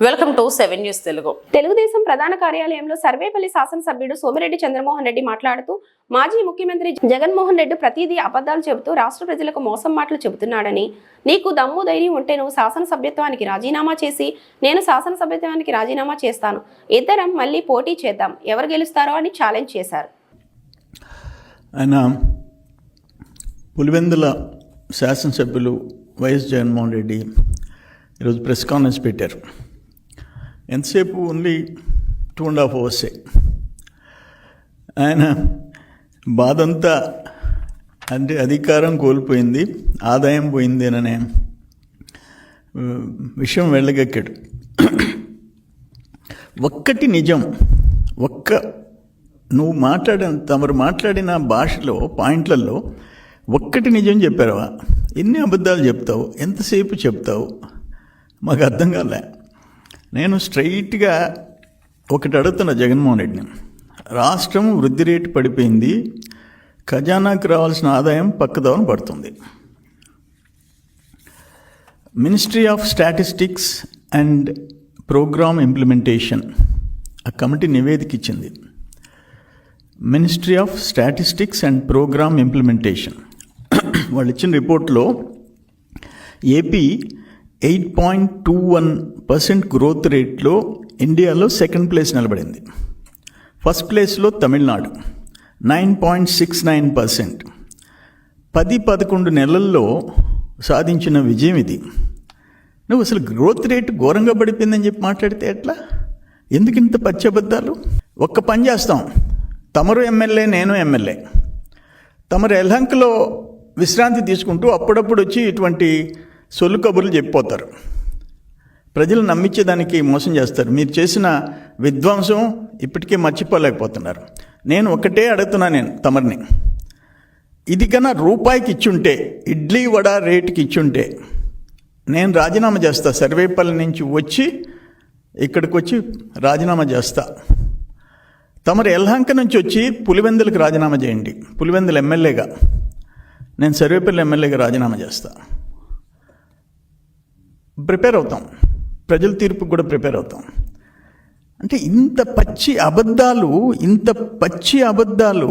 Welcome to seven news Telugu. Telugudesam ప్రధాన కార్యాలయంలో సర్వేపల్లి శాసనసభ్యుడు సోమిరెడ్డి చంద్రమోహన్ రెడ్డి మాట్లాడుతూ మాజీ ముఖ్యమంత్రి జగన్మోహన్ రెడ్డి ప్రతిదీ అబద్ధాలు చెబుతూ రాష్ట్ర ప్రజలకు మోసం మాటలు చెబుతున్నాడని నీకు దమ్ము ధైర్యం ఉంటే నువ్వు శాసనసభ్యత్వానికి రాజీనామా చేసి నేను శాసనసభ్యత్వానికి రాజీనామా చేస్తాను. ఇద్దరం మళ్ళీ పోటీ చేద్దాం. ఎవరు గెలుస్తారో అని ఛాలెంజ్ చేశారు. ఆయన పులివెందుల శాసనసభ్యులు వైఎస్ జగన్మోహన్ రెడ్డి ఈరోజు ప్రెస్ కాన్ఫరెన్స్ పెట్టారు. ఎంతసేపు? ఓన్లీ టూ అండ్ హాఫ్ అవర్సే ఆయన బాధంతా అంటే అధికారం కోల్పోయింది ఆదాయం పోయిందేననే విషయం వెళ్ళగక్కాడు. ఒక్కటి నిజం ఒక్క నువ్వు మాట్లాడిన తమరు మాట్లాడిన భాషలో పాయింట్లలో ఒక్కటి నిజం చెప్పారవా? ఎన్ని అబద్ధాలు చెప్తావు? ఎంతసేపు చెప్తావు? మాకు అర్థం కాలే. నేను స్ట్రైట్గా ఒకటి అడుగుతున్న జగన్మోహన్ రెడ్డిని. రాష్ట్రం వృద్ధి రేటు పడిపోయింది ఖజానాకు రావాల్సిన ఆదాయం పక్కదోవన పడుతుంది. Ministry of statistics and programme implementation ఆ కమిటీ నివేదిక ఇచ్చింది. Ministry of statistics and programme implementation. వాళ్ళు ఇచ్చిన రిపోర్ట్లో AP eight point two one percent growth రేట్లో ఇండియాలో సెకండ్ ప్లేస్ నిలబడింది. ఫస్ట్ ప్లేస్లో Tamil Nadu nine point six nine percent. పది పదకొండు నెలల్లో సాధించిన విజయం ఇది. నువ్వు అసలు గ్రోత్ రేట్ ఘోరంగా పడిపోయిందని చెప్పి మాట్లాడితే ఎట్లా? ఎందుకు ఇంత పచ్చబద్దాలు? ఒక్క పని చేస్తాం. తమరు ఎమ్మెల్యే నేను ఎమ్మెల్యే. తమరు ఎల్హంకలో విశ్రాంతి తీసుకుంటూ అప్పుడప్పుడు వచ్చి ఇటువంటి సొల్లు కబుర్లు చెప్పిపోతారు. ప్రజలు నమ్మించేదానికి మోసం చేస్తారు. మీరు చేసిన విధ్వంసం ఇప్పటికే మర్చిపోలేకపోతున్నారు. నేను ఒకటే అడుగుతున్నా నేను తమరిని. ఇది కన్నా రూపాయికి ఇచ్చుంటే ఇడ్లీ వడ రేటుకి ఇచ్చుంటే నేను రాజీనామా చేస్తా. సర్వేపల్లి నుంచి వచ్చి ఇక్కడికి వచ్చి రాజీనామా చేస్తా. తమరు ఎల్హంక నుంచి వచ్చి పులివెందులకు రాజీనామా చేయండి. పులివెందులు ఎమ్మెల్యేగా. నేను సర్వేపల్లి ఎమ్మెల్యేగా రాజీనామా చేస్తా. ప్రిపేర్ అవుతాం. ప్రజల తీర్పుకు కూడా ప్రిపేర్ అవుతాం. అంటే ఇంత పచ్చి అబద్ధాలు ఇంత పచ్చి అబద్ధాలు